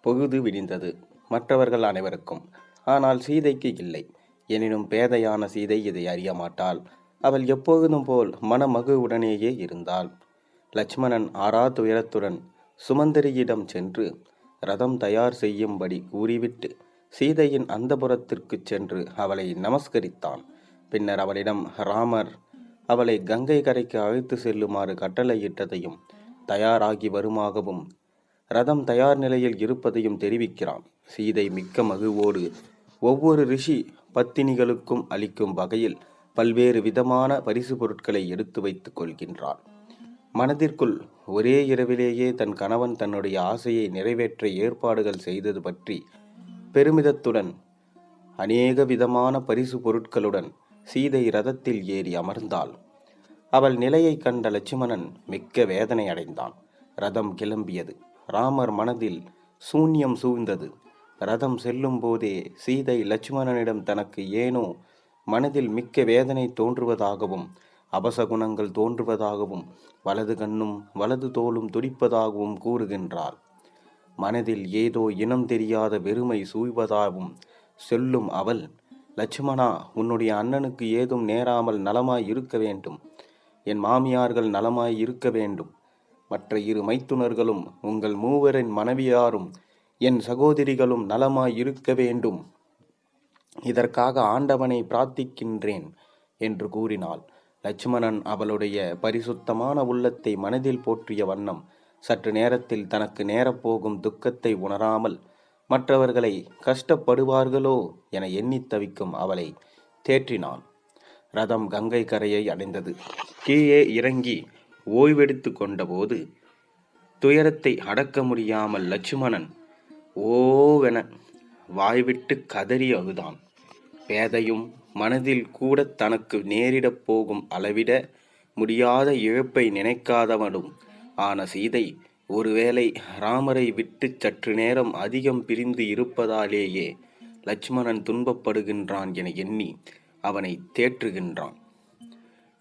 பொழுது விடிந்தது மற்றவர்கள் அனைவருக்கும். ஆனால் சீதைக்கு இல்லை. எனினும் பேதையான சீதை இதை அறிய மாட்டாள். அவள் எப்பொழுதும் போல் மனமகுவுடனேயே இருந்தாள். லட்சுமணன் ஆறா துயரத்துடன் சுமந்தரியிடம் சென்று ரதம் தயார் செய்யும்படி கூறிவிட்டு சீதையின் அந்தபுரத்திற்குச் சென்று அவளை நமஸ்கரித்தான். பின்னர் அவளிடம் ராமர் அவளை கங்கை கரைக்கு அழைத்து செல்லுமாறு கட்டளையிட்டதையும் தயாராகி வருமாகவும் ரதம் தயார் நிலையில் இருப்பதையும் தெரிவிக்கிறான். சீதை மிக்க மகிழ்வோடு ஒவ்வொரு ரிஷி பத்தினிகளுக்கும் அளிக்கும் வகையில் பல்வேறு விதமான பரிசு பொருட்களை எடுத்து வைத்துக் கொள்கின்றார் மனதிற்குள் ஒரே இரவிலேயே தன் கணவன் தன்னுடைய ஆசையை நிறைவேற்ற ஏற்பாடுகள் செய்தது பற்றி பெருமிதத்துடன் அநேக விதமான பரிசு பொருட்களுடன் சீதை ரதத்தில் ஏறி அமர்ந்தாள். அவள் நிலையை கண்ட லட்சுமணன் மிக்க வேதனை அடைந்தான். ரதம் கிளம்பியது. ராமர் மனதில் சூன்யம் சூழ்ந்தது. ரதம் செல்லும் போதே சீதை லட்சுமணனிடம் தனக்கு ஏனோ மனதில் மிக்க வேதனை தோன்றுவதாகவும் அபசகுணங்கள் தோன்றுவதாகவும் வலது கண்ணும் வலது தோளும் துடிப்பதாகவும் கூறுகின்றாள். மனதில் ஏதோ இனம் தெரியாத வெறுமை சூழ்வதாகவும் சொல்லும் அவள் லட்சுமணா உன்னுடைய அண்ணனுக்கு ஏதும் நேராமல் நலமாய் இருக்க வேண்டும். என் மாமியார்கள் நலமாய் இருக்க வேண்டும். மற்ற இரு மைத்துனர்களும் உங்கள் மூவரின் மனைவியாரும் என் சகோதரிகளும் நலமாய் இருக்க வேண்டும். இதற்காக ஆண்டவனை பிரார்த்திக்கின்றேன் என்று கூறினாள். லட்சுமணன் அவளுடைய பரிசுத்தமான உள்ளத்தை மனதில் போற்றிய வண்ணம் சற்று நேரத்தில் தனக்கு நேரப்போகும் துக்கத்தை உணராமல் மற்றவர்களை கஷ்டப்படுவார்களோ என எண்ணி தவிக்கும் அவளை தேற்றினான். ரதம் கங்கை கரையை அடைந்தது. கீழே இறங்கி ஓய்வெடுத்து கொண்டபோது துயரத்தை அடக்க முடியாமல் லட்சுமணன் ஓவென வாய்விட்டு கதறி அழுதான். பேதையும் மனதில் கூட தனக்கு நேரிடப் போகும் அளவிட முடியாத இழப்பை நினைக்காதவனும் ஆன சீதை ஒருவேளை ராமரை விட்டு சற்று நேரம் அதிகம் பிரிந்து இருப்பதாலேயே லட்சுமணன் துன்பப்படுகின்றான் என எண்ணி அவனை தேற்றுகின்றான்.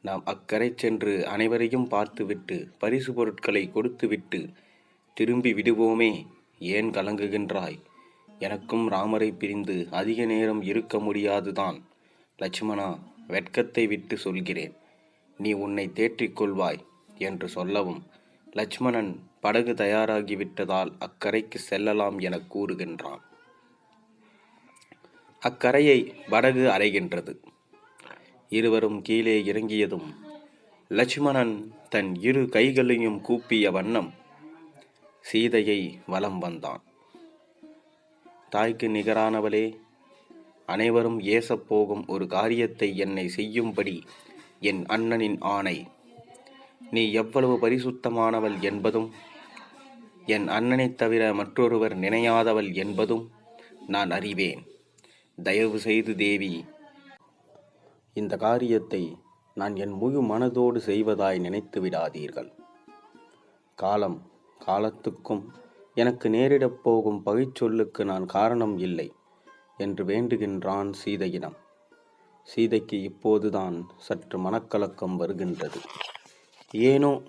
நாம் அக்கறை சென்று அனைவரையும் பார்த்துவிட்டு பரிசு பொருட்களை கொடுத்துவிட்டு திரும்பி விடுவோமே ஏன் கலங்குகின்றாய்? எனக்கும் ராமரை பிரிந்து அதிக நேரம் இருக்க முடியாதுதான். லட்சுமணா வெட்கத்தை விட்டு சொல்கிறேன். நீ உன்னை தேற்றிக்கொள்வாய் என்று சொல்லவும் லட்சுமணன் படகு தயாராகிவிட்டதால் அக்கரைக்கு செல்லலாம் என கூறுகின்றான். அக்கரையை படகு அடைகின்றது இருவரும் கீழே இறங்கியதும் லட்சுமணன் தன் இரு கைகளையும் கூப்பிய வண்ணம் சீதையை வலம் வந்தான். தாய்க்கு நிகரானவளே அனைவரும் ஏசப்போகும் ஒரு காரியத்தை என்னை செய்யும்படி என் அண்ணனின் ஆணை நீ எவ்வளவு பரிசுத்தமானவள் என்பதும் என் அண்ணனைத் தவிர மற்றொருவர் நினையாதவள் என்பதும் நான் அறிவேன். தயவு செய்து தேவி இந்த காரியத்தை நான் என் முழு மனதோடு செய்வதாய் நினைத்து விடாதீர்கள். காலம் காலத்துக்கும் எனக்கு நேரிடப் போகும் பகைச்சொல்லுக்கு நான் காரணம் இல்லை என்று வேண்டுகின்றான் சீதையிடம். சீதைக்கு இப்போதுதான் சற்று மனக்கலக்கம் வருகின்றது. ஏனோ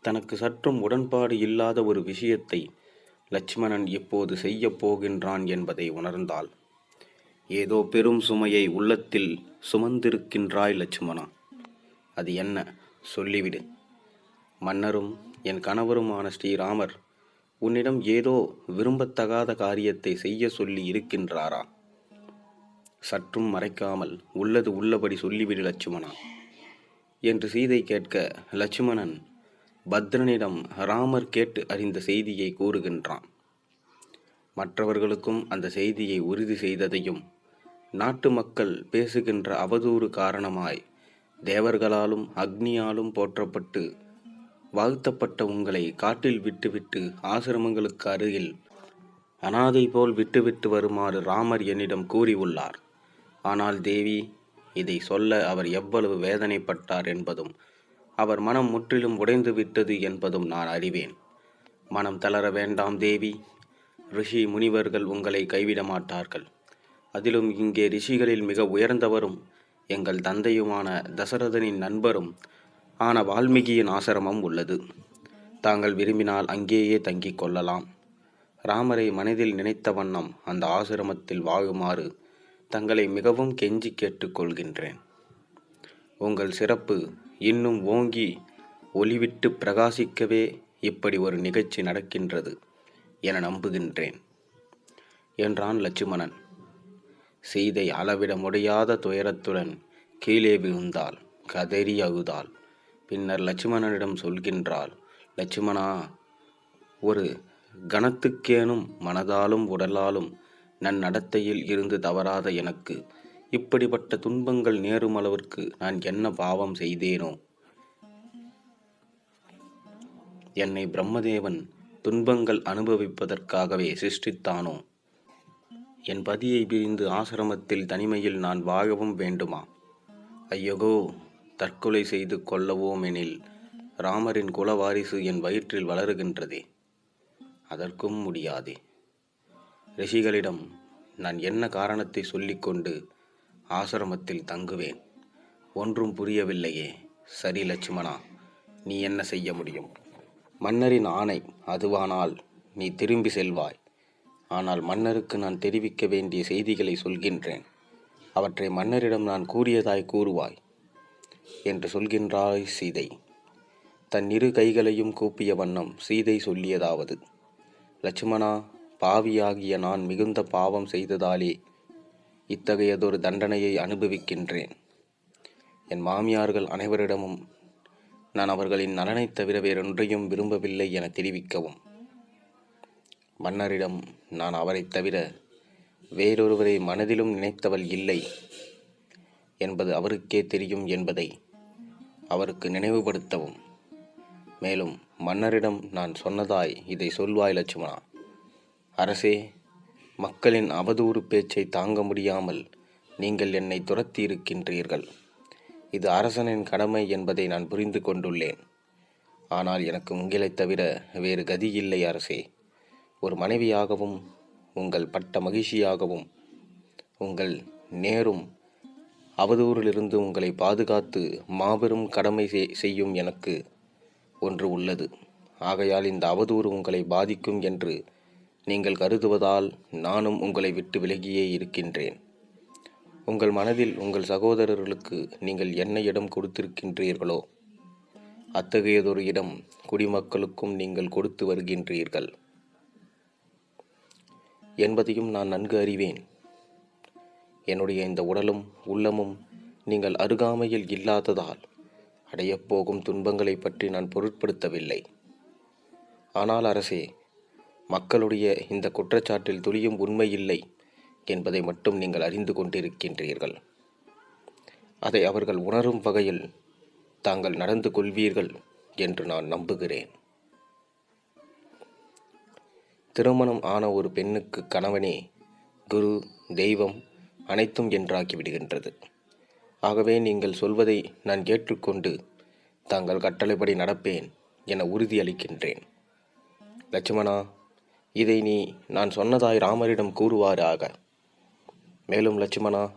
தனக்கு சற்றும் உடன்பாடு இல்லாத ஒரு விஷயத்தை லட்சுமணன் இப்போது செய்யப் போகின்றான் என்பதை உணர்ந்தாள். ஏதோ பெரும் சுமையை உள்ளத்தில் சுமந்திருக்கின்றாய் லட்சுமணா. அது என்ன? சொல்லிவிடு. மன்னரும் என் கணவருமான ஸ்ரீராமர் உன்னிடம் ஏதோ விரும்பத்தகாத காரியத்தை செய்ய சொல்லி இருக்கின்றாரா? சற்றும் மறைக்காமல் உள்ளது உள்ளபடி சொல்லிவிடு லட்சுமணா. என்று சீதை கேட்க லட்சுமணன் பத்ரனிடம் ராமர் கேட்டு அறிந்த செய்தியை கூறுகின்றான். மற்றவர்களுக்கும் அந்த செய்தியை உறுதி செய்ததையும் நாட்டு மக்கள் பேசுகின்ற அவதூறு காரணமாய் தேவர்களாலும் அக்னியாலும் போற்றப்பட்டு வாழ்த்தப்பட்ட உங்களை காட்டில் விட்டுவிட்டு ஆசிரமங்களுக்கு அருகில் அனாதை போல் விட்டுவிட்டு வருமாறு ராமர் என்னிடம் கூறியுள்ளார். ஆனால் தேவி இதை சொல்ல அவர் எவ்வளவு வேதனைப்பட்டார் என்பதும் அவர் மனம் முற்றிலும் உடைந்து விட்டது என்பதும் நான் அறிவேன். மனம் தளர வேண்டாம் தேவி ரிஷி முனிவர்கள் உங்களை கைவிட மாட்டார்கள். அதிலும் இங்கே ரிஷிகளில் மிக உயர்ந்தவரும் எங்கள் தந்தையுமான தசரதனின் நண்பரும் ஆன வால்மீகியின் ஆசிரமம் உள்ளது. தாங்கள் விரும்பினால் அங்கேயே தங்கிக் கொள்ளலாம். ராமரை மனதில் நினைத்த வண்ணம் அந்த ஆசிரமத்தில் வாழுமாறு தங்களை மிகவும் கெஞ்சி கேட்டுக்கொள்கின்றேன். உங்கள் சிறப்பு இன்னும் ஓங்கி ஒளிவிட்டு பிரகாசிக்கவே இப்படி ஒரு நிகழ்ச்சி நடக்கின்றது என நம்புகின்றேன். என்றான் லட்சுமணன். சீதை அளவிட முடியாத துயரத்துடன் கீழே விழுந்தாள் கதறி அழுதாள். பின்னர் லட்சுமணனிடம் சொல்கின்றாள் லட்சுமணா ஒரு கணத்துக்கேனும் மனதாலும் உடலாலும் நன்னடத்தையில் இருந்து தவறாத எனக்கு. இப்படிப்பட்ட துன்பங்கள் நேரும் அளவிற்கு நான் என்ன பாவம் செய்தேனோ? என்னை பிரம்மதேவன் துன்பங்கள் அனுபவிப்பதற்காகவே சிருஷ்டித்தானோ? என் பதியை பிரிந்து ஆசிரமத்தில் தனிமையில் நான் வாழவும் வேண்டுமா? ஐயகோ தற்கொலை செய்து கொள்ளவோமெனில் ராமரின் குலவாரிசு என் வயிற்றில் வளருகின்றதே. அதற்கும் முடியாதே. ரிஷிகளிடம் நான் என்ன காரணத்தை சொல்லிக்கொண்டு ஆசிரமத்தில் தங்குவேன்? ஒன்றும் புரியவில்லையே சரி லட்சுமணா நீ என்ன செய்ய முடியும்? மன்னரின் ஆணை அதுவானால் நீ திரும்பி செல்வாய். ஆனால் மன்னருக்கு நான் தெரிவிக்க வேண்டிய செய்திகளை சொல்கின்றேன். அவற்றை மன்னரிடம் நான் கூறியதாய் கூறுவாய் என்று சொல்கின்றாய் சீதை. தன் இரு கைகளையும் கூப்பிய வண்ணம் சீதை சொல்லியதாவது லட்சுமணா பாவியாகிய நான் மிகுந்த பாவம் செய்ததாலே இத்தகையதொரு தண்டனையை அனுபவிக்கின்றேன். என் மாமியார்கள் அனைவரிடமும் நான் அவர்களின் நலனைத் தவிர வேறொன்றையும் விரும்பவில்லை என தெரிவிக்கவும். மன்னரிடம் நான் அவரைத் தவிர வேறொருவரை மனதிலும் நினைத்தவள் இல்லை என்பது அவருக்கே தெரியும் என்பதை அவருக்கு நினைவுபடுத்தவும். மேலும் மன்னரிடம் நான் சொன்னதாய் இதை சொல்வாய் லட்சுமணா. அரசே மக்களின் அவதூறு பேச்சை தாங்க முடியாமல் நீங்கள் என்னை துரத்தி இருக்கின்றீர்கள் இது அரசனின் கடமை என்பதை நான் புரிந்து கொண்டுள்ளேன். ஆனால் எனக்கு உங்களைத் தவிர வேறு கதி இல்லை அரசே. ஒரு மனைவியாகவும் உங்கள் பட்ட மகிழ்ச்சியாகவும் உங்கள் நேரும் அவதூறிலிருந்து உங்களை பாதுகாத்து மாபெரும் கடமை செய்யும் எனக்கு ஒன்று உள்ளது. ஆகையால் இந்த அவதூறு உங்களை பாதிக்கும் என்று நீங்கள் கருதுவதால் நானும் உங்களை விட்டு விலகியே இருக்கின்றேன். உங்கள் மனதில் உங்கள் சகோதரர்களுக்கு நீங்கள் என்ன இடம் கொடுத்திருக்கின்றீர்களோ அத்தகையதொரு இடம் குடிமக்களுக்கும் நீங்கள் கொடுத்து வருகின்றீர்கள். என்பதையும் நான் நன்கு அறிவேன். என்னுடைய இந்த உடலும் உள்ளமும் நீங்கள் அருகாமையில் இல்லாததால் அடையப்போகும் துன்பங்களை பற்றி நான் பொருட்படுத்தவில்லை. ஆனால் அரசே மக்களுடைய இந்த குற்றச்சாட்டில் துளியும் உண்மை இல்லை என்பதை மட்டும் நீங்கள் அறிந்து கொண்டிருக்கின்றீர்கள். அதை அவர்கள் உணரும் வகையில் தாங்கள் நடந்து கொள்வீர்கள் என்று நான் நம்புகிறேன். திருமணம் ஆன ஒரு பெண்ணுக்கு கணவனே குரு தெய்வம் அனைத்தும் என்றாக்கிவிடுகின்றது ஆகவே நீங்கள் சொல்வதை நான் கேட்டுக்கொண்டு தாங்கள் கட்டளைப்படி நடப்பேன் என உறுதியளிக்கின்றேன் லட்சுமணா இதை நீ நான் சொன்னதாய் ராமரிடம் கூறுவாராக. மேலும் லட்சுமணா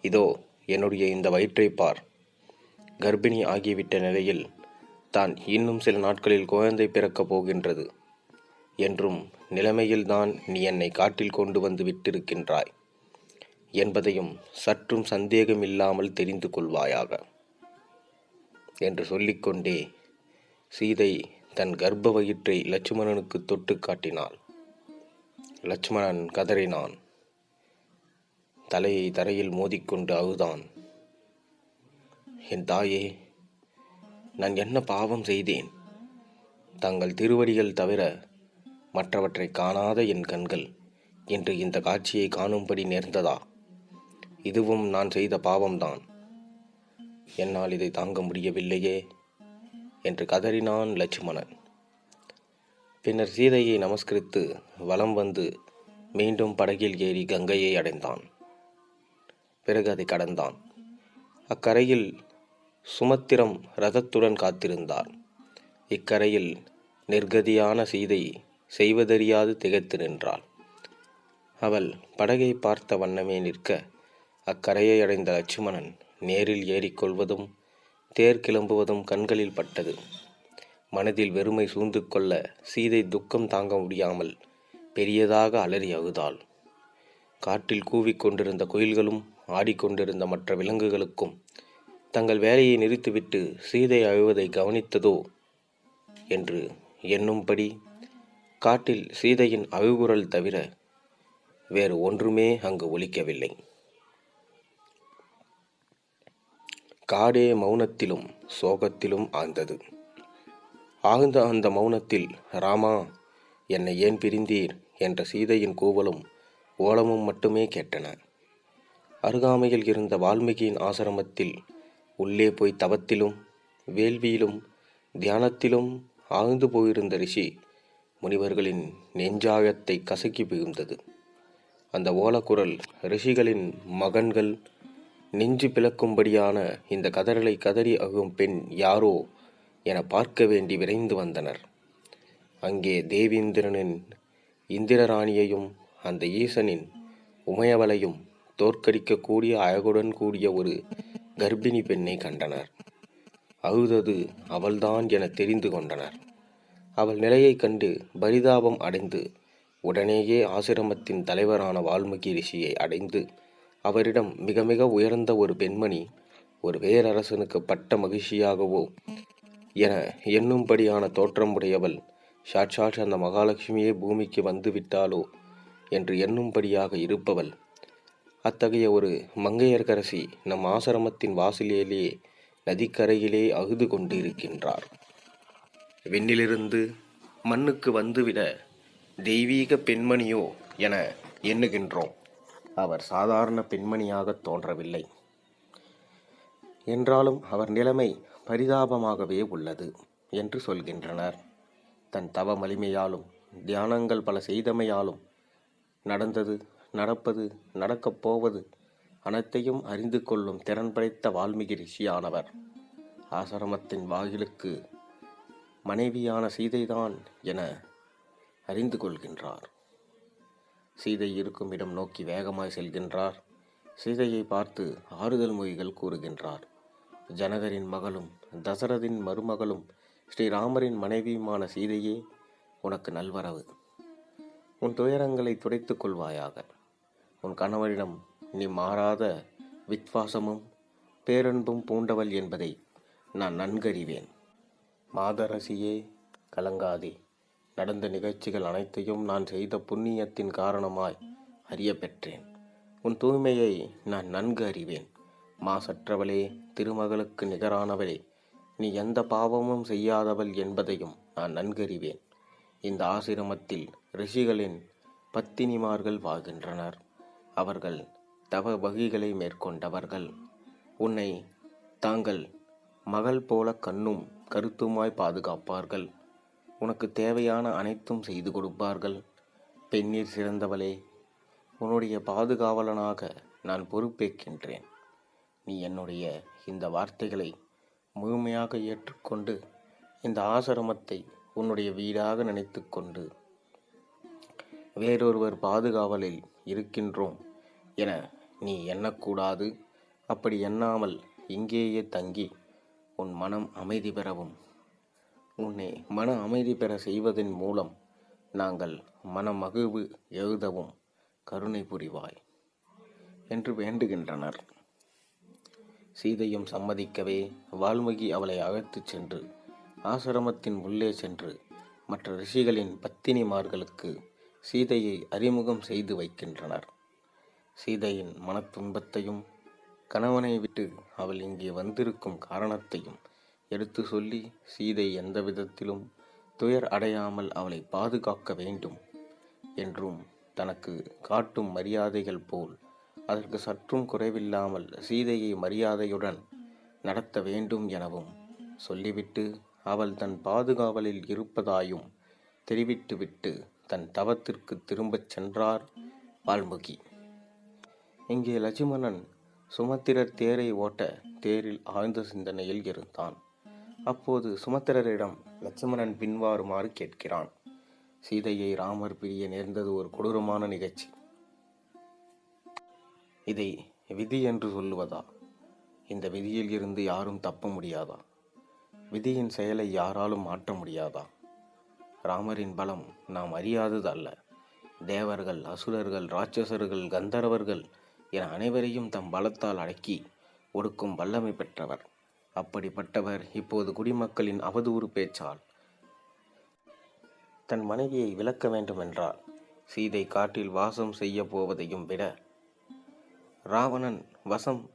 இதோ என்னுடைய இந்த வயிற்றை பார். கர்ப்பிணி ஆகிவிட்ட நிலையில் தான் இன்னும் சில நாட்களில் குழந்தை பிறக்கப் போகின்றது. என்றும் நிலைமையில்தான் நீ என்னை காட்டில் கொண்டு வந்து விட்டிருக்கின்றாய் என்பதையும் சற்றும் சந்தேகமில்லாமல் தெரிந்து கொள்வாயாக. என்று சொல்லிக்கொண்டே சீதை தன் கர்ப்ப வயிற்றை லட்சுமணனுக்கு தொட்டு காட்டினாள். லட்சுமணன் கதறினான். தலையை தரையில் மோதிக்கொண்டு அழுதான். என் தாயே நான் என்ன பாவம் செய்தேன்? தங்கள் திருவடிகள் தவிர மற்றவற்றை காணாத என் கண்கள் என்று இந்த காட்சியை காணும்படி நேர்ந்ததா? இதுவும் நான் செய்த பாவம்தான். என்னால் இதை தாங்க முடியவில்லையே என்று கதறினான் லட்சுமணன். பின்னர் சீதையை நமஸ்கரித்து வலம் வந்து மீண்டும் படகில் ஏறி கங்கையை அடைந்தான். பிறகு அதை கடந்தான். அக்கரையில் சுமத்திரம் ரதத்துடன் காத்திருந்தார். இக்கரையில் நிர்கதியான சீதை செய்வதறியாது திகைத்து நின்றாள். அவள் படகை பார்த்த வண்ணமே நிற்க அக்கரையை அடைந்த லட்சுமணன் நேரில் ஏறிக்கொள்வதும் தேர் கிளம்புவதும் கண்களில் பட்டது. மனதில் வெறுமை சூழ்ந்து கொள்ள சீதை துக்கம் தாங்க முடியாமல் பெரியதாக அலறி அழுதாள். காட்டில் கூவிக்கொண்டிருந்த குயில்களும் ஆடிக்கொண்டிருந்த மற்ற விலங்குகளுக்கும் தங்கள் வேலையை நிறுத்திவிட்டு சீதை அழுவதை கவனித்ததோ என்று எண்ணும்படி காட்டில் சீதையின் அழுகுரல் தவிர வேறு ஒன்றுமே அங்கு ஒலிக்கவில்லை. காடே மௌனத்திலும் சோகத்திலும் ஆழ்ந்தது. ஆழ்ந்த அந்த மௌனத்தில் ராமா என்னை ஏன் பிரிந்தீர்? என்ற சீதையின் கூவலும் ஓலமும் மட்டுமே கேட்டன. அருகாமையில் இருந்த வால்மீகியின் ஆசிரமத்தில் உள்ளே போய் தவத்திலும் வேள்வியிலும் தியானத்திலும் ஆழ்ந்து போயிருந்த ரிஷி முனிவர்களின் நெஞ்சாயத்தை கசக்கி புகுந்தது. அந்த ஓலக்குரல் ரிஷிகளின் மகன்கள் நெஞ்சு பிளக்கும்படியான இந்த கதறலை கதறி அகும் பெண் யாரோ என பார்க்க வேண்டி விரைந்து வந்தனர். அங்கே தேவேந்திரனின் இந்திரராணியையும் அந்த ஈசனின் உமையவளையும் தோற்கடிக்கக்கூடிய அழகுடன் கூடிய ஒரு கர்ப்பிணி பெண்ணை கண்டனர். அழுதது அவள்தான் என தெரிந்து கொண்டனர். அவள் நிலையைக் கண்டு பரிதாபம் அடைந்து உடனேயே ஆசிரமத்தின் தலைவரான வால்மீகி ரிஷியை அடைந்து அவரிடம் மிக மிக உயர்ந்த ஒரு பெண்மணி ஒரு வேரரசனுக்கு பட்ட மகிழ்ச்சியாகவோ என எண்ணும்படியான தோற்றமுடையவள் சாட்சாட் அந்த மகாலட்சுமியே பூமிக்கு வந்து விட்டாளோ என்று எண்ணும்படியாக இருப்பவள். அத்தகைய ஒரு மங்கையர்கரசி நம் ஆசிரமத்தின் வாசலிலேயே நதிக்கரையிலே அகுது கொண்டு இருக்கின்றார் விண்ணிலிருந்து மண்ணுக்கு வந்துவிட தெய்வீக பெண்மணியோ என எண்ணுகின்றோம். அவர் சாதாரண பெண்மணியாக தோன்றவில்லை. என்றாலும் அவர் நிலைமை பரிதாபமாகவே உள்ளது என்று சொல்கின்றனர். தன் தவ வலிமையாலும் தியானங்கள் பல செய்தமையாலும் நடந்தது நடப்பது நடக்கப் போவது அனைத்தையும் அறிந்து கொள்ளும் திறன் படைத்த வால்மீகி ரிஷியானவர். ஆசிரமத்தின் வாயிலுக்கு மனைவியான சீதைதான் என அறிந்து கொள்கின்றார். சீதை இருக்கும் இடம் நோக்கி வேகமாய் செல்கின்றார். சீதையை பார்த்து ஆறுதல் மொழிகள் கூறுகின்றார். ஜனகரின் மகளும் தசரதின் மருமகளும் ஸ்ரீராமரின் மனைவியுமான சீதையே உனக்கு நல்வரவு. உன் துயரங்களை துடைத்துக் கொள்வாயாக. உன் கணவரிடம் நீ மாறாத வித்வாசமும் பேரன்பும் பூண்டவள் என்பதை நான் நன்கறிவேன். மாதரசியே கலங்காதே. நடந்த நிகழ்ச்சிகள் அனைத்தையும் நான் செய்த புண்ணியத்தின் காரணமாய் அறிய பெற்றேன். உன் தூய்மையை நான் நன்கு அறிவேன் மாசற்றவளே திருமகளுக்கு நிகரானவளே. நீ எந்த பாவமும் செய்யாதவள் என்பதையும் நான் நன்கறிவேன். இந்த ஆசிரமத்தில் ரிஷிகளின் பத்தினிமார்கள் வாழ்கின்றனர். அவர்கள் தவ வகிகளை மேற்கொண்டவர்கள். உன்னை தாங்கள் மகள் போல கண்ணும் கருத்துமாய் பாதுகாப்பார்கள். உனக்கு தேவையான அனைத்தும் செய்து கொடுப்பார்கள். பெண்ணீர் சிறந்தவளே உன்னுடைய பாதுகாவலனாக நான் பொறுப்பேற்கின்றேன். நீ என்னுடைய இந்த வார்த்தைகளை முழுமையாக ஏற்றுக்கொண்டு இந்த ஆசிரமத்தை உன்னுடைய வீடாக நினைத்துக்கொண்டு வேறொருவர் பாதுகாவலில் இருக்கின்றோம் என நீ எண்ணக்கூடாது. அப்படி எண்ணாமல் இங்கேயே தங்கி உன் மனம் அமைதி பெறவும். உன்னை மன அமைதி பெற செய்வதன் மூலம் நாங்கள் மனமகிழ்வு எழுதவும் கருணை புரிவாய் என்று வேண்டுகின்றனர். சீதையும் சம்மதிக்கவே வால்மீகி அவளை அழைத்துச் சென்று ஆசிரமத்தின் உள்ளே சென்று மற்ற ரிஷிகளின் பத்தினிமார்களுக்கு சீதையை அறிமுகம் செய்து வைக்கின்றனர். சீதையின் மனத்துன்பத்தையும் கணவனை விட்டு அவள் இங்கே வந்திருக்கும் காரணத்தையும் எடுத்து சொல்லி சீதை எந்த விதத்திலும் துயர் அடையாமல் அவளை பாதுகாக்க வேண்டும் என்றும் தனக்கு காட்டும் மரியாதைகள் போல் அதற்கு சற்றும் குறைவில்லாமல் சீதையை மரியாதையுடன் நடத்த வேண்டும் எனவும் சொல்லிவிட்டு அவள் தன் பாதுகாவலில் இருப்பதாயும் தெரிவித்துவிட்டு தன் தவத்திற்கு திரும்பச் சென்றார் வால்முகி. இங்கே லட்சுமணன் சுமத்திரர் தேரை ஓட்ட தேரில் ஆழ்ந்த சிந்தனையில் இருந்தான். அப்போது சுமத்திரரிடம் லட்சுமணன் பின்வாருமாறு கேட்கிறான். சீதையை ராமர் பிரிய நேர்ந்தது ஒரு கொடூரமான நிகழ்ச்சி. இதை விதி என்று சொல்லுவதா? இந்த விதியில் இருந்து யாரும் தப்ப முடியாதா? விதியின் செயலை யாராலும் மாற்ற முடியாதா? ராமரின் பலம் நாம் அறியாதது அல்ல. தேவர்கள் அசுரர்கள் ராட்சசர்கள் கந்தர்வர்கள் என அனைவரையும் தம் பலத்தால் அடக்கி ஒடுக்கும் வல்லமை பெற்றவர். அப்படிப்பட்டவர் இப்போது குடிமக்களின் அவதூறு பேச்சால் தன் மனைவியை விலக்க வேண்டுமென்றால் சீதை காட்டில் வாசம் செய்ய போவதையும் விட ராவணன் வசம்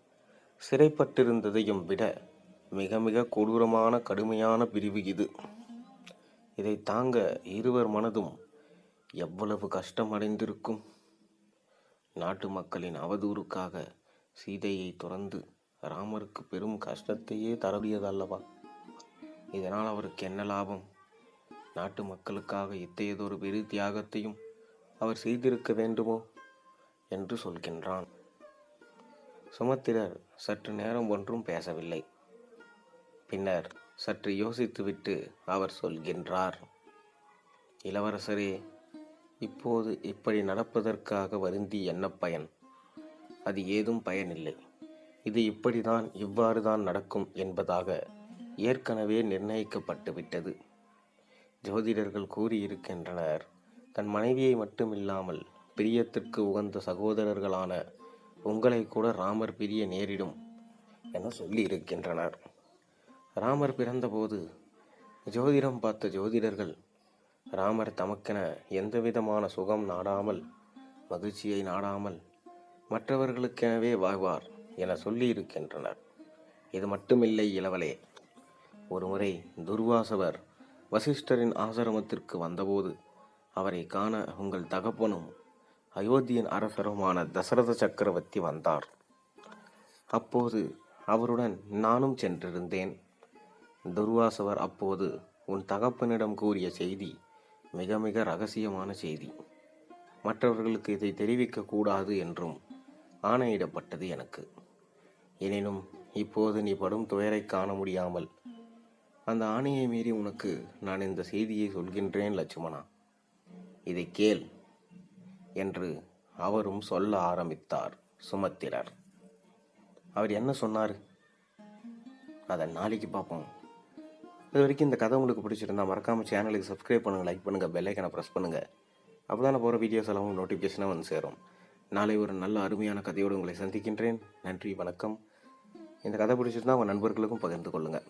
சிறைப்பட்டிருந்ததையும் விட மிக மிக கொடூரமான கடுமையான பிரிவு இது. இதை தாங்க இருவர் மனதும் எவ்வளவு கஷ்டம் அடைந்திருக்கும் நாட்டு மக்களின் அவதூறுக்காக சீதையை துறந்து ராமருக்கு பெரும் கஷ்டத்தையே தரவியதல்லவா? இதனால் அவருக்கு என்ன லாபம்? நாட்டு மக்களுக்காக இத்தகையதொரு பெரு தியாகத்தையும் அவர் செய்திருக்க வேண்டுமோ? என்று சொல்கின்றான். சுமத்திரர் சற்று நேரம் ஒன்றும் பேசவில்லை. பின்னர் சற்று யோசித்துவிட்டு அவர் சொல்கின்றார் இளவரசரே இப்போது இப்படி நடப்பதற்காக வருந்தி என்ன பயன்? அது ஏதும் பயனில்லை. இது இப்படிதான் இவ்வாறு தான் நடக்கும் என்பதாக ஏற்கனவே நிர்ணயிக்கப்பட்டுவிட்டது ஜோதிடர்கள் கூறியிருக்கின்றனர் தன் மனைவியை மட்டுமில்லாமல் பிரியத்திற்கு உகந்த சகோதரர்களான உங்களை கூட ராமர் பிரிய நேரிடும் என சொல்லி இருக்கின்றனர் ராமர் பிறந்தபோது ஜோதிடம் பார்த்த ஜோதிடர்கள் ராமர் தமக்கென எந்தவிதமான சுகம் நாடாமல் மகிழ்ச்சியை நாடாமல் மற்றவர்களுக்கெனவே வாழ்வார் என சொல்லி இருக்கின்றனர் இது மட்டுமில்லை இளவலே ஒருமுறை துர்வாசவர் வசிஷ்டரின் ஆசிரமத்திற்கு வந்தபோது அவரை காண உங்கள் தகப்பனும் அயோத்தியின் அரசருமான தசரத சக்கரவர்த்தி வந்தார். அப்போது அவருடன் நானும் சென்றிருந்தேன். துர்வாசவர் அப்போது உன் தகப்பனிடம் கூறிய செய்தி மிக மிக ரகசியமான செய்தி. மற்றவர்களுக்கு இதை தெரிவிக்க கூடாது என்றும் ஆணையிடப்பட்டது எனக்கு. எனினும் இப்போது நீ படும் துயரை காண முடியாமல் அந்த ஆணையை மீறி உனக்கு நான் இந்த செய்தியை சொல்கின்றேன் லட்சுமணா. இதை கேள். என்று அவரும் சொல்ல ஆரம்பித்தார் சுமத்திரர். அவர் என்ன சொன்னார்? அதை நாளைக்கு பார்ப்போம். இது வரைக்கும் இந்த கதை உங்களுக்கு பிடிச்சிருந்தா மறக்காமல் சேனலுக்கு சப்ஸ்கிரைப் பண்ணுங்கள் லைக் பண்ணுங்கள் பெல்லைக்கனை ப்ரெஸ் பண்ணுங்கள் அப்போ தான் போகிற வீடியோஸ் எல்லாம் நோட்டிஃபிகேஷனாக வந்து சேரும். நாளை ஒரு நல்ல அருமையான கதையோடு உங்களை சந்திக்கின்றேன். நன்றி வணக்கம். இந்த கதை பிடிச்சிருந்தா உங்கள் நண்பர்களுக்கும் பகிர்ந்து கொள்ளுங்கள்